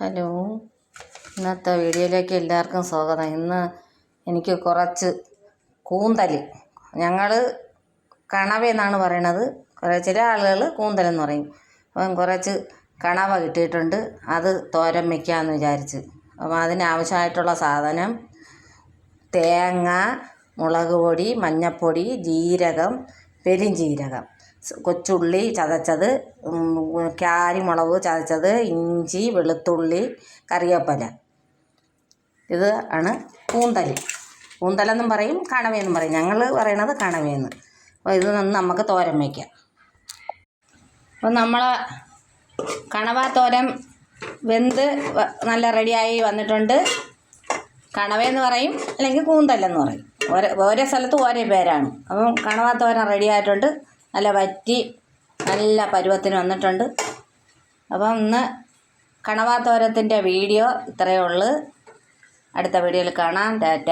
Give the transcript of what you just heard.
Hello. ഇന്നത്തെ വീഡിയോയിലേക്ക് എല്ലാവർക്കും സ്വാഗതം. ഇന്ന് എനിക്ക് കുറച്ച് കൂന്തൽ. ഞങ്ങൾ കണവയെന്നാണ് പറയണത്. കുറേ ചില ആളുകൾ കൂന്തലെന്ന് പറയും. അപ്പം കുറച്ച് കണവ കിട്ടിയിട്ടുണ്ട്. അത് തോരൻ വയ്ക്കാമെന്ന് വിചാരിച്ച്. അപ്പം അതിനാവശ്യമായിട്ടുള്ള സാധനം തേങ്ങ മുളക് പൊടി മഞ്ഞൾപ്പൊടി ജീരകം പെരുംജീരകം സ് കൊച്ചുള്ളി ചതച്ചത് കാരിമുളക് ചതച്ചത് ഇഞ്ചി വെളുത്തുള്ളി കറിവേപ്പില. ഇത് ആണ് കൂന്തൽ കൂന്തലെന്നും പറയും കണവയെന്നും പറയും. ഞങ്ങൾ പറയണത് കണവയെന്ന് അപ്പോൾ ഇത് നിന്ന് നമുക്ക് തോരൻ വയ്ക്കാം അപ്പോൾ നമ്മൾ കണവ തോരൻ വെന്ത് നല്ല റെഡിയായി വന്നിട്ടുണ്ട്. കണവയെന്ന് പറയും അല്ലെങ്കിൽ കൂന്തലെന്ന് പറയും. ഓരോ ഓരോ സ്ഥലത്തും ഓരോ പേരാണ്. അപ്പം കണവ തോരൻ റെഡി ആയിട്ടുണ്ട് നല്ല വറ്റി നല്ല പരുവത്തിന് വന്നിട്ടുണ്ട്. അപ്പം ഇന്ന് തോരത്തിന്റെ വീഡിയോ ഇത്രയേ ഉള്ളൂ. അടുത്ത വീഡിയോയിൽ കാണാം. ടാറ്റ.